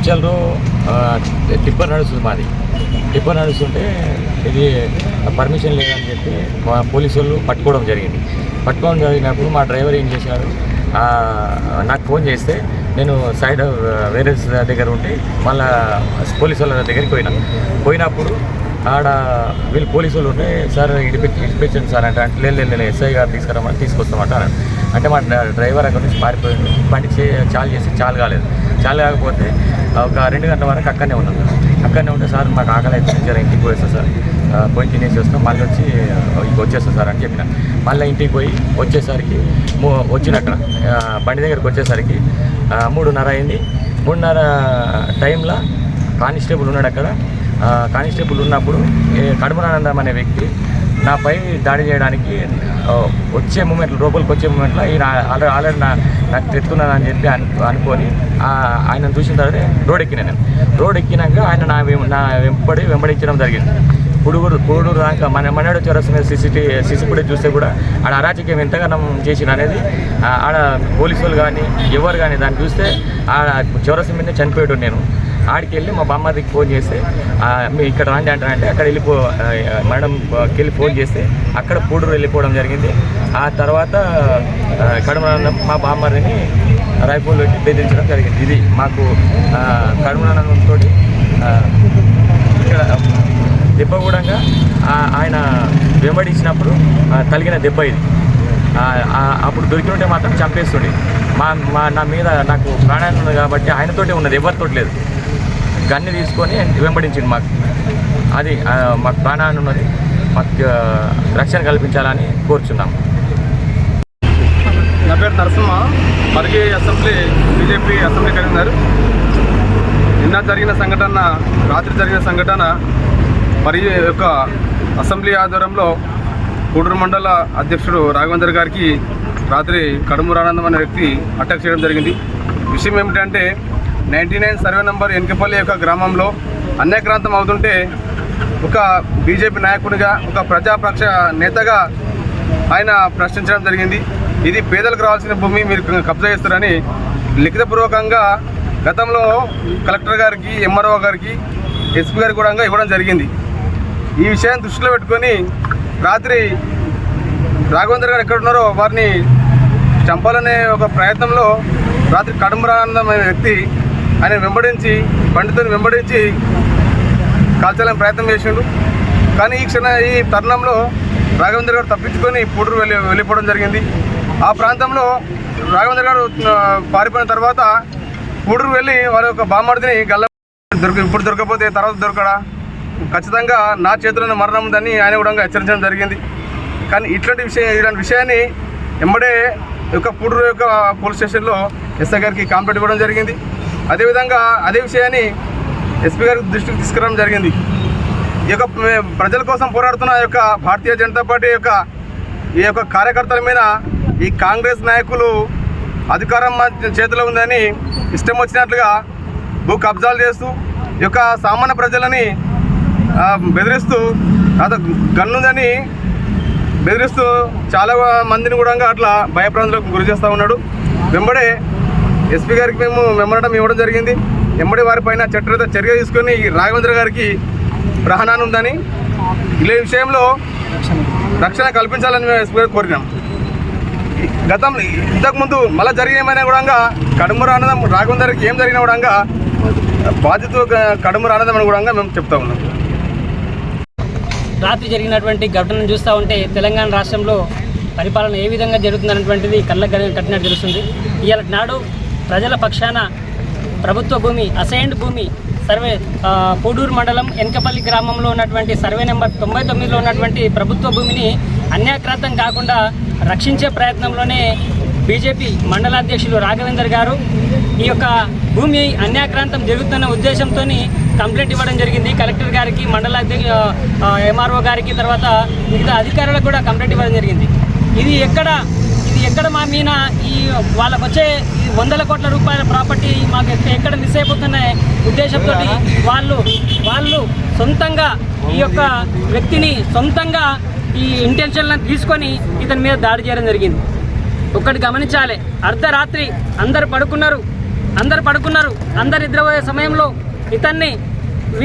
Actual tipper నడుస్తుంది మాది. Tipper నడుస్తుంటే ఇది పర్మిషన్ లేదని చెప్పి మా పోలీసు వాళ్ళు పట్టుకోవడం జరిగింది. పట్టుకోవడం జరిగినప్పుడు మా డ్రైవర్ ఏం చేశారు నాకు ఫోన్ చేస్తే నేను సైడ్ వేరే దగ్గర ఉంటే మళ్ళా పోలీసు వాళ్ళ దగ్గరికి పోయినా. పోయినప్పుడు ఆడ వీళ్ళు పోలీసు వాళ్ళు ఉంటే సార్ ఇడిపించి ఇడిపించండి సార్ అంటే అంటే లేదు లేదు, ఎస్ఐ గారు తీసుకురమ్మని తీసుకొస్తామంట అంటే మా డ్రైవర్ అక్కడ నుంచి పారిపోయింది బండి చాలు చేసి చాలు కాలేదు. చాలు కాకపోతే ఒక రెండు గంటల వరకు అక్కడనే ఉన్నాం. అక్కడనే ఉంటే సార్ మాకు ఆకలి అయితే జర ఇంటికి పోయేస్తా సార్. పోయి తినేసి వస్తాం. మళ్ళీ వచ్చి వచ్చేస్తాం వచ్చేస్తా సార్ అని చెప్పిన. మళ్ళీ ఇంటికి పోయి వచ్చేసరికి వచ్చినట్ట బండి దగ్గరికి వచ్చేసరికి మూడున్నర అయింది. మూడున్నర టైంలో కానిస్టేబుల్ ఉన్నాడు అక్కడ. కానిస్టేబుల్ ఉన్నప్పుడు కడుమనానందం అనే వ్యక్తి నాపై దాడి చేయడానికి వచ్చే మూమెంట్లో లోపలికి వచ్చే మూమెంట్లో ఈయన ఆల్రెడీ ఆల్రెడీ నా నాకు అని చెప్పి అనుకొని ఆయనను చూసిన తర్వాత రోడ్ ఎక్కిన నేను. రోడ్ ఎక్కినాక ఆయన నా వెం- నా వెంబడి వెంబడించడం జరిగింది. పుడుగురు పుడుగురు దాకా మన మనడు చౌరస్ మీద సీసీటీవీ సీసీ ఫుటేజ్ చూస్తే కూడా ఆడ అరాచకం ఎంతగానం చేసిన అనేది ఆడ పోలీసులు కానీ ఎవరు కానీ దాన్ని చూస్తే ఆడ చౌరస్ మీద చనిపోయాడు నేను. ఆడికి వెళ్ళి మా బామ్మదికి ఫోన్ చేస్తే మీ ఇక్కడ రాండి అంటారంటే అక్కడ వెళ్ళిపో ఆ, మేడంకి వెళ్ళి ఫోన్ చేస్తే అక్కడ పూడూరు వెళ్ళిపోవడం జరిగింది. ఆ తర్వాత ఆ, మా బామ్మరిని రైఫుల్ బెదిరించడం జరిగింది. ఇది మాకు కడుమనందంతో ఇక్కడ దెబ్బ కూడా ఆయన వెంబడించినప్పుడు ఆ, తగిలిన దెబ్బ ఇది. అప్పుడు దొరికినట్టే మాత్రం చంపేస్తుండే. మా మా నా మీద నాకు ప్రాణాలు ఉన్నది కాబట్టి ఆయనతోటే ఉన్నది ఎవరితో లేదు. గన్ని తీసుకొని వెంబడించింది మాకు. అది మా మాకు ప్రాణాన్ని ఉన్నది. మాకు రక్షణ కల్పించాలని కోరుచున్నాము. నా పేరు నరసింహ. మరిగి అసెంబ్లీ బీజేపీ అసెంబ్లీ కన్వీనర్ నిన్న జరిగిన సంఘటన రాత్రి జరిగిన సంఘటన మరి యొక్క అసెంబ్లీ ఆధ్వర్యంలో కూడూరు మండల అధ్యక్షుడు రాఘవేందర్ గారికి రాత్రి కడుమూరానందం అనే వ్యక్తి అటాక్ చేయడం జరిగింది. విషయం ఏమిటంటే ninety nine survey number Enkapalli యొక్క గ్రామంలో అన్యక్రాంతం అవుతుంటే ఒక బీజేపీ నాయకునిగా ఒక ప్రజాపక్ష నేతగా ఆయన ప్రశ్నించడం జరిగింది. ఇది పేదలకు రావాల్సిన భూమి మీరు కబ్జా చేస్తారని లిఖితపూర్వకంగా గతంలో కలెక్టర్ గారికి ఎంఆర్ఓ గారికి ఎస్పీ గారికి కూడా ఇవ్వడం జరిగింది. ఈ విషయాన్ని దృష్టిలో పెట్టుకొని రాత్రి రాఘవేంద్ర గారు ఎక్కడ ఉన్నారో వారిని చంపాలనే ఒక ప్రయత్నంలో రాత్రి కడుమరానందమైన వ్యక్తి ఆయన వెంబడించి పండితుని వెంబడించి కాల్చాలని ప్రయత్నం చేసిండు. కానీ ఈ క్షణ ఈ తరుణంలో రాఘవేంద్ర గారు తప్పించుకొని పూడూరు వెళ్ళి వెళ్ళిపోవడం జరిగింది. ఆ ప్రాంతంలో రాఘవేంద్ర గారు పారిపోయిన తర్వాత పూడూరు వెళ్ళి వారి యొక్క బామ్మడిని గల్ల దొరక ఇప్పుడు దొరకకపోతే తర్వాత దొరకడా? ఖచ్చితంగా నా చేతిలోనే మరణం ఉందని ఆయన కూడా హెచ్చరించడం జరిగింది. కానీ ఇట్లాంటి విషయం ఇలాంటి విషయాన్ని ఎంబడే యొక్క పూడూరు యొక్క పోలీస్ స్టేషన్లో ఎస్ఐ గారికి కాంప్లైంట్ ఇవ్వడం జరిగింది. అదేవిధంగా అదే విషయాన్ని ఎస్పీ గారికి దృష్టికి తీసుకురావడం జరిగింది. ఈ యొక్క ప్రజల కోసం పోరాడుతున్న యొక్క భారతీయ జనతా పార్టీ యొక్క ఈ యొక్క కార్యకర్తల మీద ఈ కాంగ్రెస్ నాయకులు అధికారం మా చేతిలో ఉందని ఇష్టం వచ్చినట్లుగా భూ కబ్జాలు చేస్తూ ఈ యొక్క సామాన్య ప్రజలని బెదిరిస్తూ అత గన్నుందని బెదిరిస్తూ చాలా మందిని కూడా అట్లా భయప్రాంతులకు గురి చేస్తూ ఉన్నాడు. వెంబడే ఎస్పీ గారికి మేము మెమరడం ఇవ్వడం జరిగింది. వెంబడి వారిపైన చట్టరీత చర్య తీసుకొని రాఘవేంద్ర గారికి ప్రహణాన్ని ఉందని ఇలా విషయంలో రక్షణ కల్పించాలని మేము ఎస్పీ గారికి కోరినాం. గతం ఇంతకుముందు మళ్ళీ జరిగిన కూడా కడుమూరు ఆనందం రాఘవేంద్రకి ఏం జరిగినా కూడా బాధ్యత కడుమూరు ఆనందం అని కూడా మేము చెప్తా ఉన్నాం. రాత్రి జరిగినటువంటి ఘటనను చూస్తూ ఉంటే తెలంగాణ రాష్ట్రంలో పరిపాలన ఏ విధంగా జరుగుతుందన్నటువంటిది కళ్ళ కట్టినట్టు తెలుస్తుంది. ఇవాళ నాడు ప్రజల పక్షాన ప్రభుత్వ భూమి అసైన్డ్ భూమి సర్వే పూడూరు మండలం ఎనకపల్లి గ్రామంలో ఉన్నటువంటి సర్వే నెంబర్ తొంభై తొమ్మిదిలో ఉన్నటువంటి ప్రభుత్వ భూమిని అన్యాక్రాంతం కాకుండా రక్షించే ప్రయత్నంలోనే బీజేపీ మండలాధ్యక్షులు రాఘవేందర్ గారు ఈ యొక్క భూమి అన్యాక్రాంతం జరుగుతున్న ఉద్దేశంతో కంప్లైంట్ ఇవ్వడం జరిగింది. కలెక్టర్ గారికి మండల ఎంఆర్ఓ గారికి తర్వాత మిగతా అధికారులకు కూడా కంప్లైంట్ ఇవ్వడం జరిగింది. ఇది ఎక్కడ ఎక్కడ మా మీద ఈ వాళ్ళకు వచ్చే ఈ వందల కోట్ల రూపాయల ప్రాపర్టీ మాకు ఎక్క- ఎక్కడ మిస్ అయిపోతున్న ఉద్దేశంతో వాళ్ళు వాళ్ళు సొంతంగా ఈ యొక్క వ్యక్తిని సొంతంగా ఈ ఇంటెన్షన్ తీసుకొని ఇతని మీద దాడి చేయడం జరిగింది. ఒకటి గమనించాలి. అర్ధరాత్రి అందరు పడుకున్నారు. అందరు పడుకున్నారు. అందరు నిద్రపోయే సమయంలో ఇతన్ని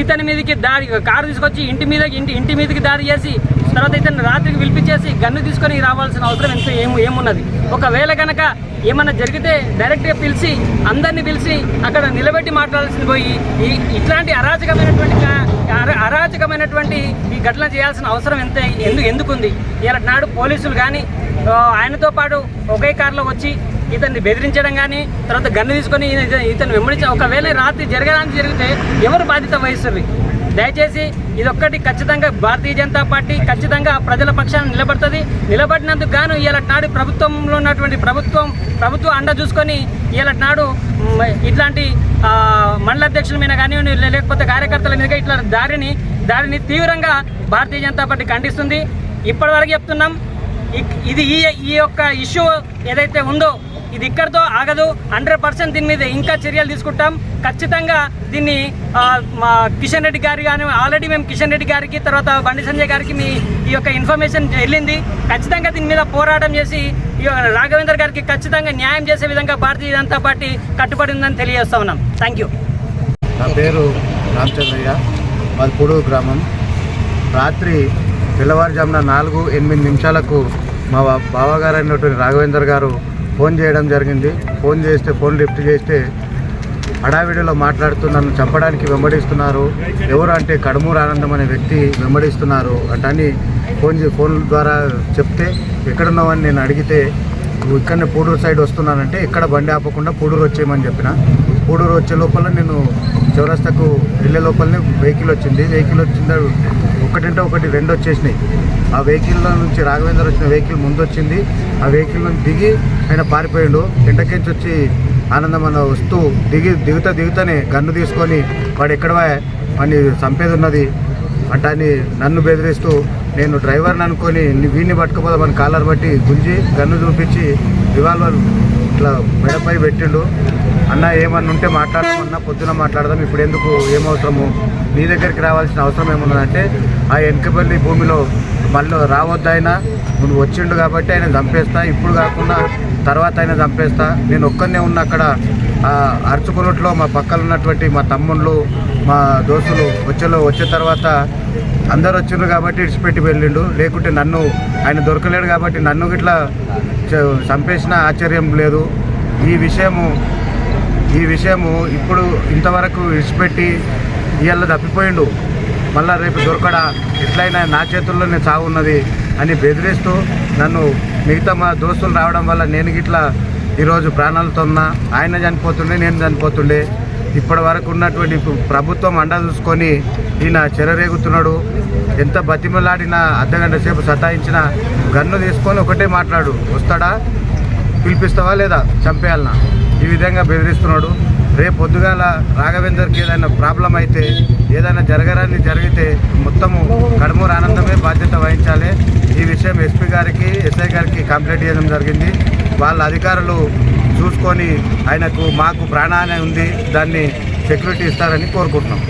ఇతని మీదకి దారి కారు తీసుకొచ్చి ఇంటి మీద ఇంటి ఇంటి మీదకి దారి చేసి తర్వాత ఇతను రాత్రికి పిలిపించేసి గన్ను తీసుకొని రావాల్సిన అవసరం ఎంత ఏం ఏమున్నది. ఒకవేళ కనుక ఏమన్నా జరిగితే డైరెక్ట్గా పిలిచి అందరినీ పిలిచి అక్కడ నిలబెట్టి మాట్లాడాల్సింది పోయి ఈ ఇట్లాంటి అరాచకమైనటువంటి అరాచకమైనటువంటి ఈ ఘటన చేయాల్సిన అవసరం ఎంత ఎందుకు ఎందుకుంది? ఇలా నాడు పోలీసులు కానీ ఆయనతో పాటు ఒకే కారులో వచ్చి ఇతన్ని బెదిరించడం కానీ తర్వాత గన్ను తీసుకొని ఇతను వెంబడించ ఒకవేళ రాత్రి జరగడానికి జరిగితే ఎవరు బాధ్యత వహిస్తుంది దయచేసి ఇదొక్కటి ఖచ్చితంగా భారతీయ జనతా పార్టీ ఖచ్చితంగా ప్రజల పక్షాన్ని నిలబడుతుంది. నిలబడినందుకు గాను ఇవాళ నాడు ప్రభుత్వంలో ఉన్నటువంటి ప్రభుత్వం ప్రభుత్వం అండ చూసుకొని ఇవాళ నాడు ఇట్లాంటి మండల అధ్యక్షుల మీద కానివ్వండి లేకపోతే కార్యకర్తల మీద ఇట్లా దారిని దారిని తీవ్రంగా భారతీయ జనతా పార్టీ ఖండిస్తుంది. ఇప్పటివరకు చెప్తున్నాం ఇది ఈ ఈ యొక్క ఇష్యూ ఏదైతే ఉందో ఇది ఇక్కడితో ఆగదు. హండ్రెడ్ పర్సెంట్ దీని మీద ఇంకా చర్యలు తీసుకుంటాం. ఖచ్చితంగా దీన్ని మా కిషన్ రెడ్డి గారి కానీ ఆల్రెడీ మేము కిషన్ రెడ్డి గారికి తర్వాత బండి సంజయ్ గారికి మీ ఈ యొక్క ఇన్ఫర్మేషన్ వెళ్ళింది. ఖచ్చితంగా దీని మీద పోరాటం చేసి ఈ యొక్క రాఘవేందర్ గారికి ఖచ్చితంగా న్యాయం చేసే విధంగా భారతీయ జనతా పార్టీ కట్టుబడి ఉందని తెలియజేస్తా ఉన్నాం. థ్యాంక్ యూ నా పేరు రామచంద్రయ్య. మాది గ్రామం. రాత్రి తెల్లవారుజామున నాలుగు ఎనిమిది నిమిషాలకు మా బావగారైనటువంటి బావగారు అయినటువంటి రాఘవేందర్ గారు ఫోన్ చేయడం జరిగింది. ఫోన్ చేస్తే ఫోన్ లిఫ్ట్ చేస్తే హడావిడిలో మాట్లాడుతూ నన్ను చంపడానికి వెంబడిస్తున్నారు. ఎవరు అంటే కడమూరు ఆనందం అనే వ్యక్తి వెంబడిస్తున్నారు అంటని ఫోన్ చే- ఫోన్ ద్వారా చెప్తే ఎక్కడున్నావని నేను అడిగితే నువ్వు ఇక్కడనే పూడూరు సైడ్ వస్తున్నానంటే ఇక్కడ బండి ఆపకుండా పూడూరు వచ్చేయమని చెప్పిన. పూడూరు వచ్చే లోపల నేను చౌరస్తకు వెళ్ళే లోపలనే వెహికల్ వచ్చింది. వెహికల్ వచ్చింది ఒకటింటే ఒకటి రెండు వచ్చేసినాయి. ఆ వెహికల్లో నుంచి రాఘవేందర్ వచ్చిన వెహికల్ ముందు వచ్చింది ఆ వెహికల్ నుంచి దిగి ఆయన పారిపోయిండు. ఎండకించి వచ్చి ఆనందం అన్న వస్తూ దిగి దిగుతా దిగుతానే గన్ను తీసుకొని వాడు ఎక్కడ వాడిని చంపేది ఉన్నది అని నన్ను బెదిరిస్తూ నేను డ్రైవర్ని అనుకొని వీడిని వీడిని పట్టుకుపోదామని కాలర్ బట్టి గుంజి గన్ను చూపించి రివాల్వర్ ఇట్లా మెడపై పెట్టిండు. అన్న ఏమన్నా ఉంటే మాట్లాడదామన్నా పొద్దున మాట్లాడదాం. ఇప్పుడు ఎందుకు? ఏమవసరము? నీ దగ్గరికి రావాల్సిన అవసరం ఏమున్నదంటే ఆ ఎనకపల్లి భూమిలో మళ్ళీ రావద్దాయన నువ్వు వచ్చిండు కాబట్టి ఆయన చంపేస్తా. ఇప్పుడు కాకుండా తర్వాత ఆయన చంపేస్తా. నేను ఒక్కనే ఉన్న అక్కడ. ఆ అరుచుకున్నట్లో మా పక్కన ఉన్నటువంటి మా తమ్ముళ్ళు మా దోస్తులు వచ్చేలో వచ్చే తర్వాత అందరు వచ్చిండ్రు కాబట్టి ఇడిచిపెట్టి వెళ్ళిండు. లేకుంటే నన్ను ఆయన దొరకలేడు కాబట్టి నన్ను గిట్లా చంపేసిన ఆశ్చర్యం లేదు. ఈ విషయము ఈ విషయము ఇప్పుడు ఇంతవరకు ఇడిచిపెట్టి ఇవాళ తప్పిపోయిండు. మళ్ళీ రేపు దొరకడా? ఎట్లయినా నా చేతుల్లోనే చావు ఉన్నది అని బెదిరిస్తూ నన్ను మిగతా మా దోస్తులు రావడం వల్ల నేను గిట్లా ఈరోజు ప్రాణాలతో ఉన్నా. ఆయన చనిపోతుండే నేను చనిపోతుండే. ఇప్పటి వరకు ఉన్నటువంటి ప్రభుత్వం అండ చూసుకొని ఈయన చెరరేగుతున్నాడు. ఎంత బతిమలాడినా అర్ధగంట సేపు సతాయించినా గన్ను తీసుకొని ఒకటే మాట్లాడు. వస్తాడా? పిలిపిస్తావా లేదా? చంపేయాలనా? ఈ విధంగా బెదిరిస్తున్నాడు. రేపు పొద్దుగాల రాఘవేందర్కి ఏదైనా ప్రాబ్లం అయితే ఏదైనా జరగరాని జరిగితే మొత్తము కడుమూరు ఆనందమే బాధ్యత వహించాలి. ఈ విషయం ఎస్పీ గారికి ఎస్ఐ గారికి కంప్లైంట్ చేయడం జరిగింది. వాళ్ళ అధికారులు చూసుకొని ఆయనకు మాకు ప్రాణాన్ని ఉంది దాన్ని సెక్యూరిటీ ఇస్తారని కోరుకుంటున్నాం.